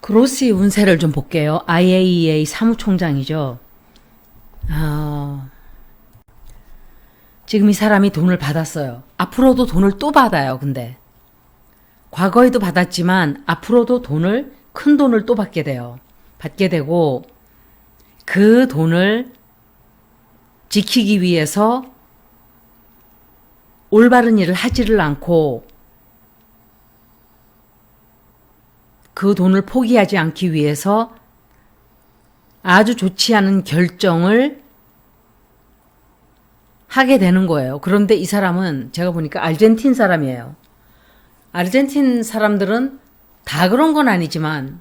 그로시 운세를 좀 볼게요. IAEA 사무총장이죠. 아, 지금 이 사람이 돈을 받았어요. 앞으로도 돈을 또 받아요, 근데. 과거에도 받았지만 앞으로도 돈을, 큰 돈을 또 받게 돼요. 받게 되고, 그 돈을 지키기 위해서 올바른 일을 하지를 않고 그 돈을 포기하지 않기 위해서 아주 좋지 않은 결정을 하게 되는 거예요. 그런데 이 사람은 제가 보니까 아르헨틴 사람이에요. 아르헨틴 사람들은 다 그런 건 아니지만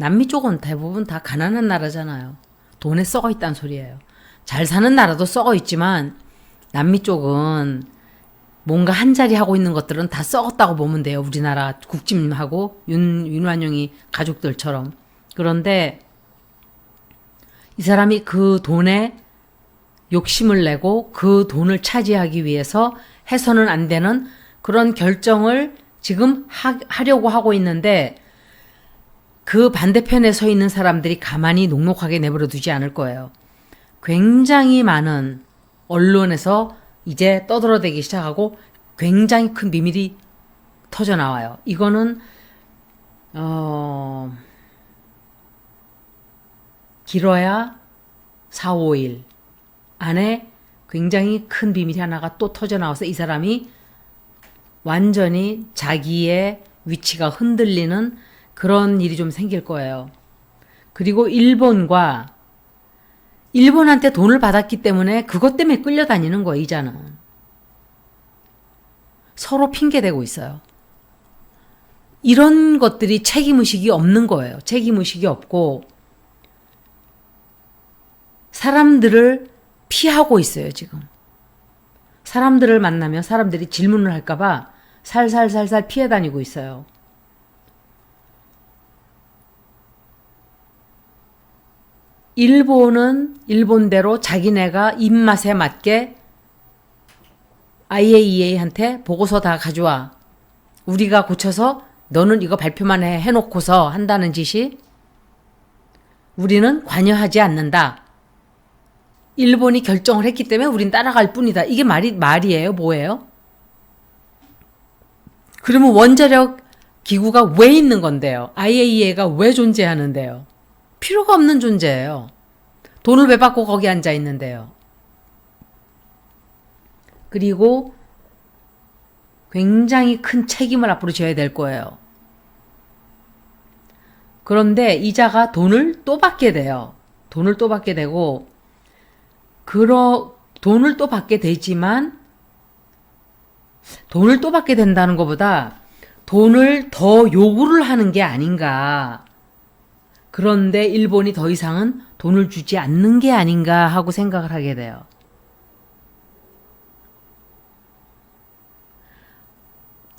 남미 쪽은 대부분 다 가난한 나라잖아요. 돈에 썩어 있다는 소리예요. 잘 사는 나라도 썩어 있지만 남미 쪽은 뭔가 한 자리 하고 있는 것들은 다 썩었다고 보면 돼요. 우리나라 국짐하고 윤, 윤완용이 가족들처럼. 그런데 이 사람이 그 돈에 욕심을 내고 그 돈을 차지하기 위해서 해서는 안 되는 그런 결정을 지금 하, 하려고 하고 있는데 그 반대편에 서 있는 사람들이 가만히 녹록하게 내버려 두지 않을 거예요. 굉장히 많은 언론에서 이제 떠들어대기 시작하고 굉장히 큰 비밀이 터져 나와요. 이거는 어 길어야 4, 5일 안에 굉장히 큰 비밀이 하나가 또 터져 나와서 이 사람이 완전히 자기의 위치가 흔들리는 그런 일이 좀 생길 거예요. 그리고 일본과 일본한테 돈을 받았기 때문에 그것 때문에 끌려다니는 거예요, 이자는. 서로 핑계대고 있어요. 이런 것들이 책임의식이 없는 거예요. 책임의식이 없고, 사람들을 피하고 있어요, 지금. 사람들을 만나면 사람들이 질문을 할까봐 살살살살 피해 다니고 있어요. 일본은 일본대로 자기네가 입맛에 맞게 IAEA한테 보고서 다 가져와. 우리가 고쳐서 너는 이거 발표만 해, 해놓고서 한다는 짓이 우리는 관여하지 않는다. 일본이 결정을 했기 때문에 우린 따라갈 뿐이다. 이게 말이, 말이에요? 뭐예요? 그러면 원자력 기구가 왜 있는 건데요? IAEA가 왜 존재하는데요? 필요가 없는 존재예요. 돈을 왜 받고 거기 앉아 있는데요? 그리고 굉장히 큰 책임을 앞으로 져야 될 거예요. 그런데 이자가 돈을 또 받게 돼요. 돈을 또 받게 되고, 그러, 돈을 또 받게 되지만, 돈을 또 받게 된다는 것보다 돈을 더 요구를 하는 게 아닌가. 그런데 일본이 더 이상은 돈을 주지 않는 게 아닌가 하고 생각을 하게 돼요.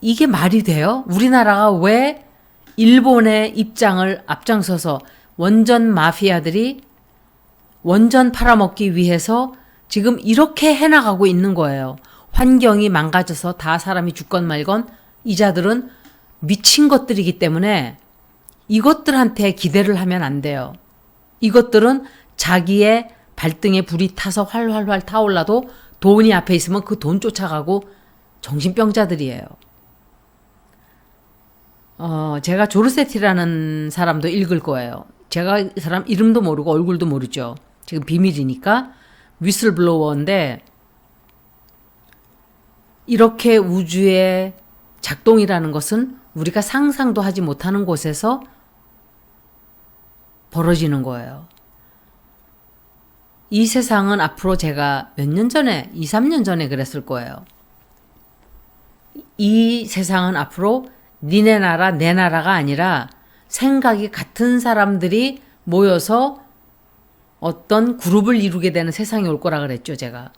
이게 말이 돼요? 우리나라가 왜 일본의 입장을 앞장서서 원전 마피아들이 원전 팔아먹기 위해서 지금 이렇게 해나가고 있는 거예요. 환경이 망가져서 다 사람이 죽건 말건 이자들은 미친 것들이기 때문에 이것들한테 기대를 하면 안 돼요. 이것들은 자기의 발등에 불이 타서 활활활 타올라도 돈이 앞에 있으면 그 돈 쫓아가고 정신병자들이에요. 어, 제가 조르세티라는 사람도 읽을 거예요. 제가 이 사람 이름도 모르고 얼굴도 모르죠. 지금 비밀이니까 위슬블로워인데 이렇게 우주의 작동이라는 것은 우리가 상상도 하지 못하는 곳에서 벌어지는 거예요. 이 세상은 앞으로 제가 몇 년 전에, 2, 3년 전에 그랬을 거예요. 이 세상은 앞으로 니네 나라, 내 나라가 아니라 생각이 같은 사람들이 모여서 어떤 그룹을 이루게 되는 세상이 올 거라 그랬죠, 제가.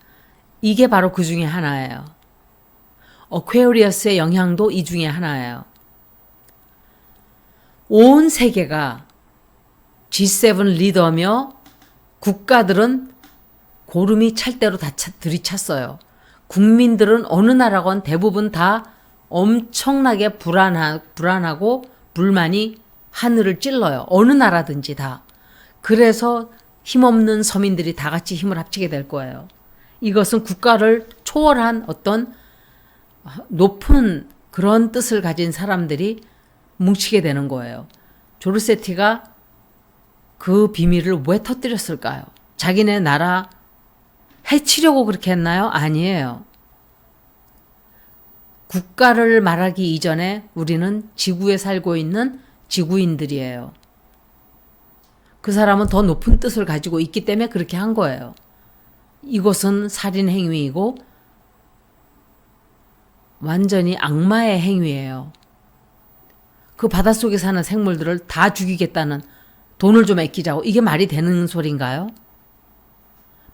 이게 바로 그 중에 하나예요. 어퀘어리어스의 영향도 이 중에 하나예요. 온 세계가 G7 리더며 국가들은 고름이 찰 대로 다 차, 들이찼어요. 국민들은 어느 나라건 대부분 다 엄청나게 불안하, 불안하고 불만이 하늘을 찔러요. 어느 나라든지 다. 그래서 힘없는 서민들이 다 같이 힘을 합치게 될 거예요. 이것은 국가를 초월한 어떤 높은 그런 뜻을 가진 사람들이 뭉치게 되는 거예요. 조르세티가 그 비밀을 왜 터뜨렸을까요? 자기네 나라 해치려고 그렇게 했나요? 아니에요. 국가를 말하기 이전에 우리는 지구에 살고 있는 지구인들이에요. 그 사람은 더 높은 뜻을 가지고 있기 때문에 그렇게 한 거예요. 이것은 살인 행위이고 완전히 악마의 행위예요. 그 바닷속에 사는 생물들을 다 죽이겠다는 돈을 좀 아끼자고 이게 말이 되는 소린가요?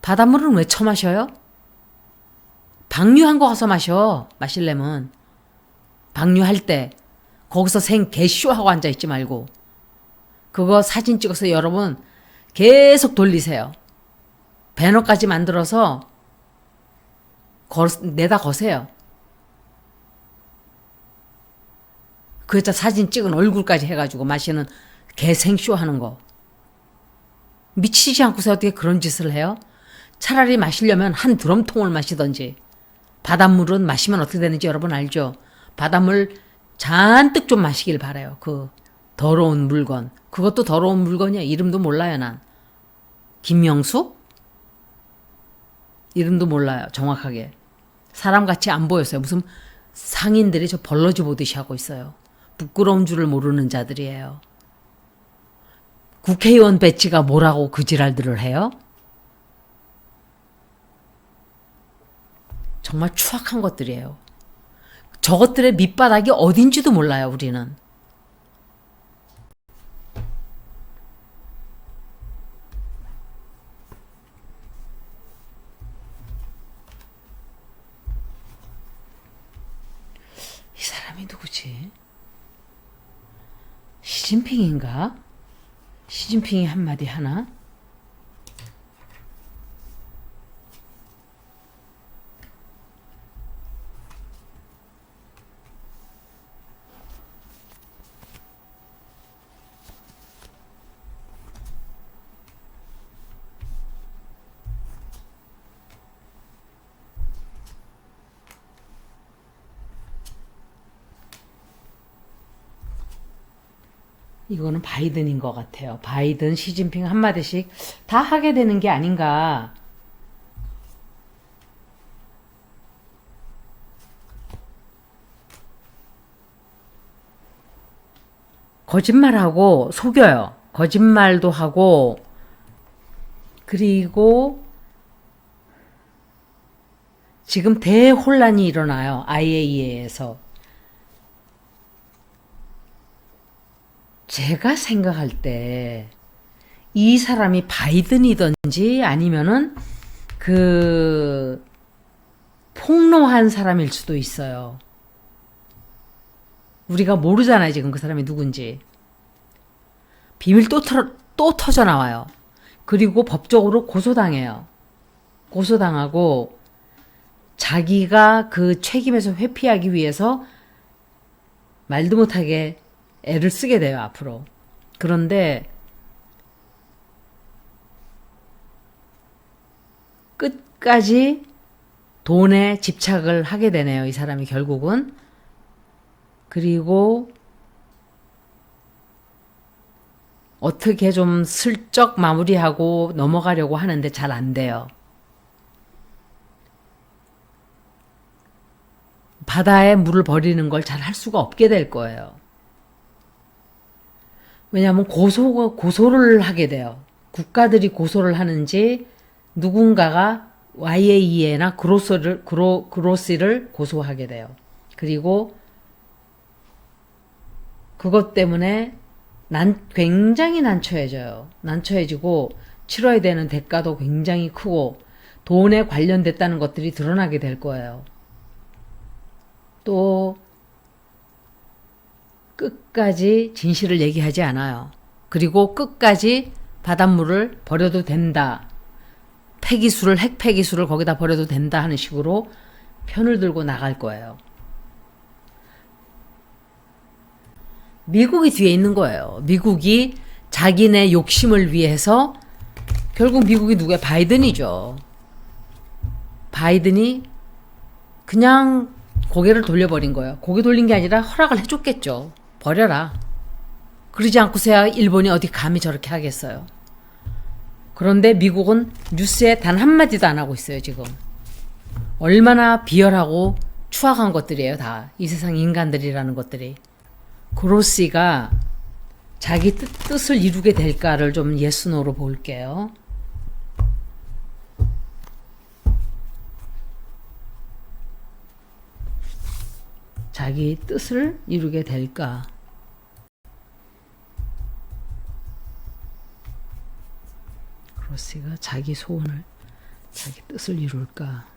바닷물은 왜 처마셔요? 방류한 거 가서 마셔. 마실래면. 방류할 때 거기서 생 개쇼하고 앉아 있지 말고 그거 사진 찍어서 여러분 계속 돌리세요. 배너까지 만들어서 걸, 내다 거세요. 그 여자 사진 찍은 얼굴까지 해가지고 마시는 개생쇼 하는 거. 미치지 않고서 어떻게 그런 짓을 해요? 차라리 마시려면 한 드럼통을 마시던지. 바닷물은 마시면 어떻게 되는지 여러분 알죠? 바닷물 잔뜩 좀 마시길 바래요. 그 더러운 물건. 그것도 더러운 물건이야. 이름도 몰라요, 난. 김명수? 이름도 몰라요, 정확하게. 사람같이 안 보였어요. 무슨 상인들이 저 벌러지 보듯이 하고 있어요. 부끄러운 줄을 모르는 자들이에요. 국회의원 배치가 뭐라고 그 지랄들을 해요? 정말 추악한 것들이에요. 저것들의 밑바닥이 어딘지도 몰라요, 우리는. 이 사람이 누구지? 시진핑인가? 시진핑이 한마디 하나? 이거는 바이든인 것 같아요. 바이든, 시진핑 한마디씩 다 하게 되는 게 아닌가. 거짓말하고 속여요. 거짓말도 하고, 그리고 지금 대혼란이 일어나요. IAEA에서. 제가 생각할 때 이 사람이 바이든이든지 아니면은 그 폭로한 사람일 수도 있어요. 우리가 모르잖아요, 지금 그 사람이 누군지. 비밀 또, 터, 또 터져 나와요. 그리고 법적으로 고소당해요. 고소당하고 자기가 그 책임에서 회피하기 위해서 말도 못하게 애를 쓰게 돼요, 앞으로. 그런데 끝까지 돈에 집착을 하게 되네요, 이 사람이 결국은. 그리고 어떻게 좀 슬쩍 마무리하고 넘어가려고 하는데 잘 안 돼요. 바다에 물을 버리는 걸 잘 할 수가 없게 될 거예요. 왜냐하면 고소, 고소를 하게 돼요. 국가들이 고소를 하는지 누군가가 YAEA나 그로스를, 그로, 그로시를 고소하게 돼요. 그리고 그것 때문에 난, 굉장히 난처해져요. 난처해지고 치러야 되는 대가도 굉장히 크고 돈에 관련됐다는 것들이 드러나게 될 거예요. 또 끝까지 진실을 얘기하지 않아요. 그리고 끝까지 바닷물을 버려도 된다. 폐기수를, 핵폐기수를 거기다 버려도 된다 하는 식으로 편을 들고 나갈 거예요. 미국이 뒤에 있는 거예요. 미국이 자기네 욕심을 위해서 결국 미국이 누구야? 바이든이죠. 바이든이 그냥 고개를 돌려버린 거예요. 고개 돌린 게 아니라 허락을 해줬겠죠. 버려라. 그러지 않고서야 일본이 어디 감히 저렇게 하겠어요. 그런데 미국은 뉴스에 단 한마디도 안 하고 있어요, 지금. 얼마나 비열하고 추악한 것들이에요, 다. 이 세상 인간들이라는 것들이. 그로시가 자기 뜻, 뜻을 이루게 될까를 좀 예스노로 볼게요. 자기 뜻을 이루게 될까? 그로시가 자기 소원을, 자기 뜻을 이룰까?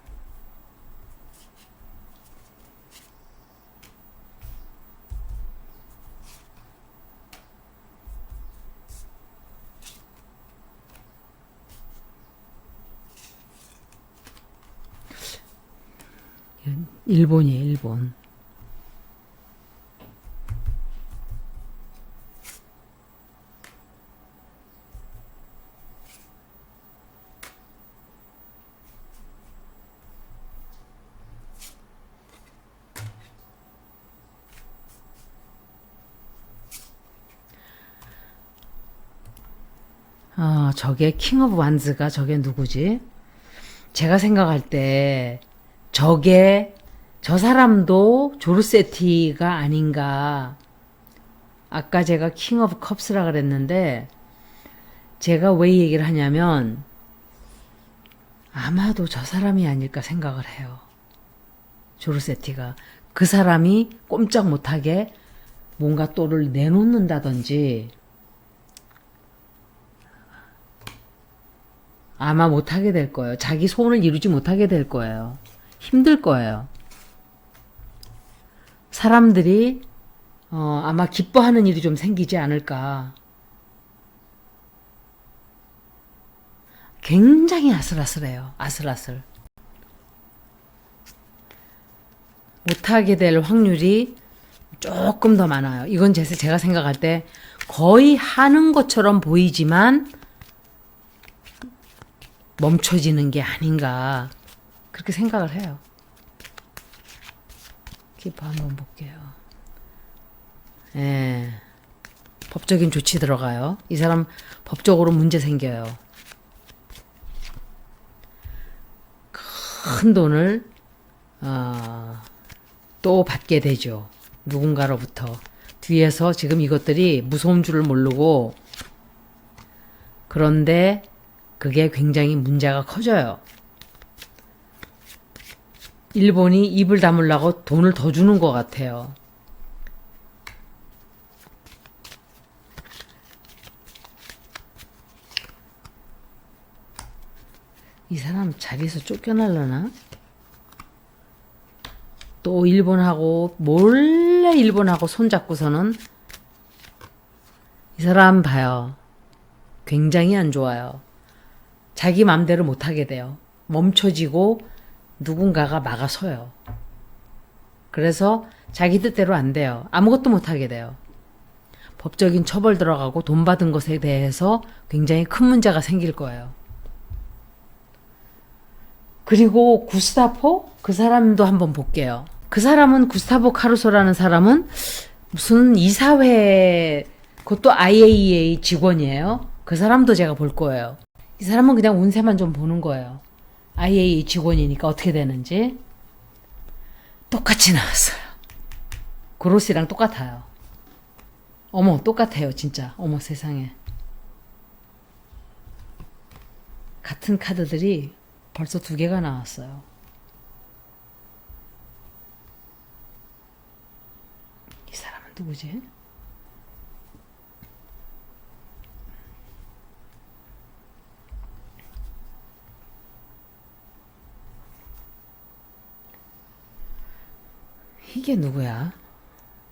일본이에요, 일본. 아, 저게 킹 오브 완즈가 저게 누구지? 제가 생각할 때 저게 저 사람도 조르세티가 아닌가. 아까 제가 킹 오브 컵스라 그랬는데 제가 왜이 얘기를 하냐면 아마도 저 사람이 아닐까 생각을 해요. 조르세티가 그 사람이 꼼짝 못하게 뭔가 또를 내놓는다든지 아마 못하게 될 거예요. 자기 소원을 이루지 못하게 될 거예요. 힘들 거예요. 사람들이 어, 아마 기뻐하는 일이 좀 생기지 않을까. 굉장히 아슬아슬해요. 아슬아슬. 못하게 될 확률이 조금 더 많아요. 이건 제- 제가 생각할 때 거의 하는 것처럼 보이지만 멈춰지는 게 아닌가. 그렇게 생각을 해요. 기뻐 한번 볼게요. 예. 법적인 조치 들어가요. 이 사람 법적으로 문제 생겨요. 큰 돈을 어, 또 받게 되죠. 누군가로부터. 뒤에서 지금 이것들이 무서운 줄을 모르고 그런데 그게 굉장히 문제가 커져요. 일본이 입을 다물라고 돈을 더 주는 것 같아요. 이 사람 자리에서 쫓겨날려나? 또 일본하고 몰래 일본하고 손잡고서는 이 사람 봐요. 굉장히 안 좋아요. 자기 맘대로 못하게 돼요. 멈춰지고 누군가가 막아서요. 그래서 자기 뜻대로 안 돼요. 아무것도 못하게 돼요. 법적인 처벌 들어가고 돈 받은 것에 대해서 굉장히 큰 문제가 생길 거예요. 그리고 구스타포 그 사람도 한번 볼게요. 그 사람은 구스타포 카루소라는 사람은 무슨 이사회 그것도 IAEA 직원이에요. 그 사람도 제가 볼 거예요. 이 사람은 그냥 운세만 좀 보는 거예요. IAEA 직원이니까 어떻게 되는지 똑같이 나왔어요. 그로시랑 똑같아요. 어머 똑같아요 진짜. 어머 세상에. 같은 카드들이 벌써 두 개가 나왔어요. 이 사람은 누구지? 이게 누구야?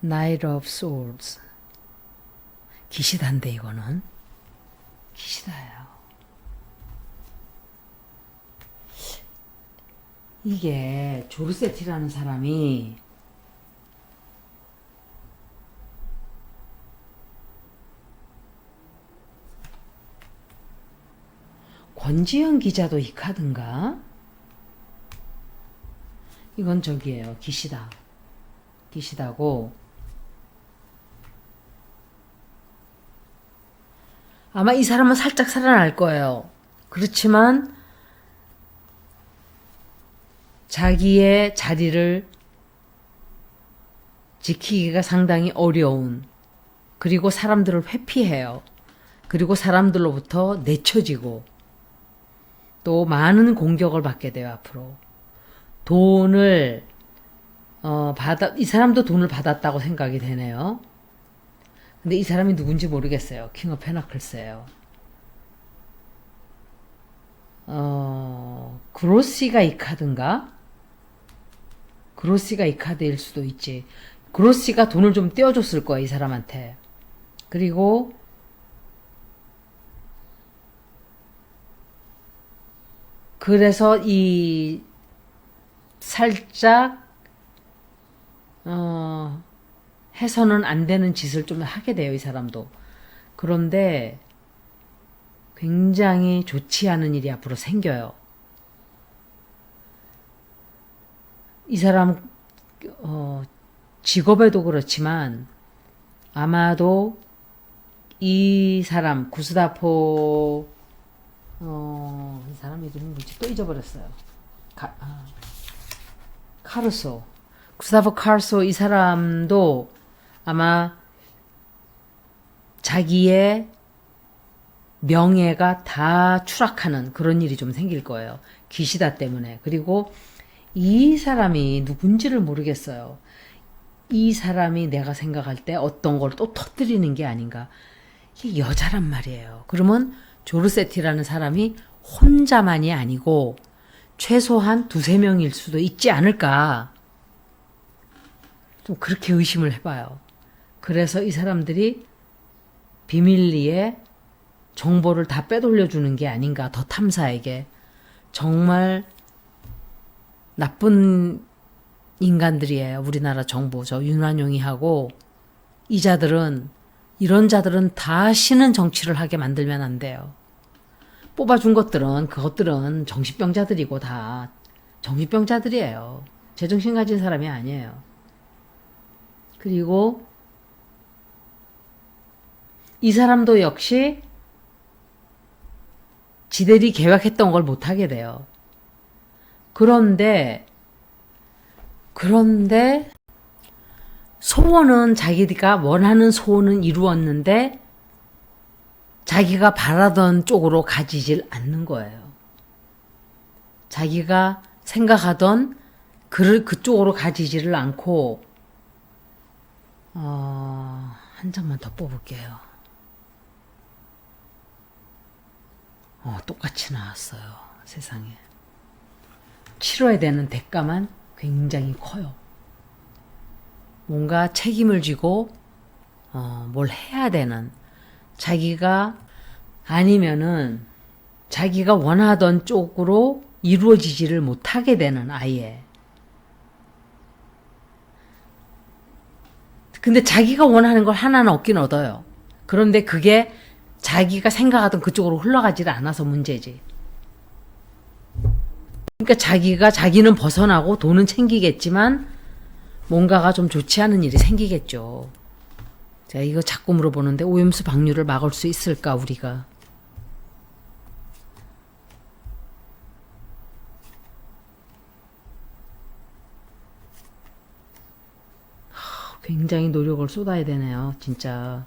Knight of Swords. 기시단데 이거는. 기시다요. 이게 조르세티라는 사람이 권지현 기자도 이 카드인가? 이건 저기예요. 기시다. 기시다고 아마 이 사람은 살짝 살아날 거예요. 그렇지만 자기의 자리를 지키기가 상당히 어려운 그리고 사람들을 회피해요. 그리고 사람들로부터 내쳐지고 또 많은 공격을 받게 돼요, 앞으로. 돈을 어, 받아 이 사람도 돈을 받았다고 생각이 되네요. 근데 이 사람이 누군지 모르겠어요. 킹 오브 페나클스예요. 어, 그로시가 이 카드인가? 그로시가 이 카드일 수도 있지. 그로시가 돈을 좀 떼어줬을 거야, 이 사람한테. 그리고 그래서 이 살짝 어 해서는 안 되는 짓을 좀 하게 돼요, 이 사람도. 그런데 굉장히 좋지 않은 일이 앞으로 생겨요. 이 사람 어, 직업에도 그렇지만 아마도 이 사람 구스다포 어, 이 사람 이름이 뭐지? 또 잊어버렸어요. 가, 아, 카르소. 구스타포 카르소 이 사람도 아마 자기의 명예가 다 추락하는 그런 일이 좀 생길 거예요. 기시다 때문에. 그리고 이 사람이 누군지를 모르겠어요. 이 사람이 내가 생각할 때 어떤 걸 또 터뜨리는 게 아닌가. 이게 여자란 말이에요. 그러면 조르세티라는 사람이 혼자만이 아니고 최소한 두세 명일 수도 있지 않을까. 좀 그렇게 의심을 해봐요. 그래서 이 사람들이 비밀리에 정보를 다 빼돌려주는 게 아닌가, 더 탐사에게. 정말 나쁜 인간들이에요. 우리나라 정보. 저 윤환용이하고 이 자들은 이런 자들은 다시는 정치를 하게 만들면 안 돼요. 뽑아준 것들은 그것들은 정신병자들이고 다 정신병자들이에요. 제정신 가진 사람이 아니에요. 그리고 이 사람도 역시 지들이 계획했던 걸 못하게 돼요. 그런데, 그런데, 소원은 자기가 원하는 소원은 이루었는데, 자기가 바라던 쪽으로 가지질 않는 거예요. 자기가 생각하던 그, 그쪽으로 가지지를 않고, 어, 한 장만 더 뽑을게요. 어, 똑같이 나왔어요. 세상에. 치러야 되는 대가만 굉장히 커요. 뭔가 책임을 지고, 어, 뭘 해야 되는, 자기가 아니면은 자기가 원하던 쪽으로 이루어지지를 못하게 되는 아예. 근데 자기가 원하는 걸 하나는 얻긴 얻어요. 그런데 그게 자기가 생각하던 그쪽으로 흘러가지를 않아서 문제지. 그러니까 자기가 자기는 벗어나고 돈은 챙기겠지만 뭔가가 좀 좋지 않은 일이 생기겠죠. 자, 이거 자꾸 물어보는데 오염수 방류를 막을 수 있을까 우리가? 하, 굉장히 노력을 쏟아야 되네요, 진짜.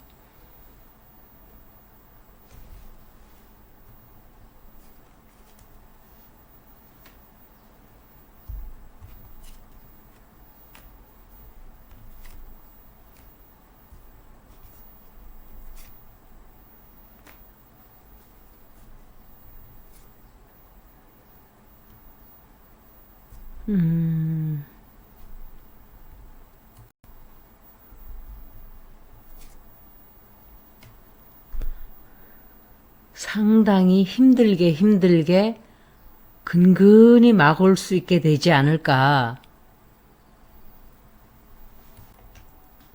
음. 상당히 힘들게 힘들게 근근히 막을 수 있게 되지 않을까.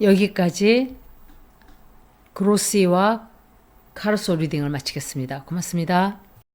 여기까지 그로시와 카르소 리딩을 마치겠습니다. 고맙습니다.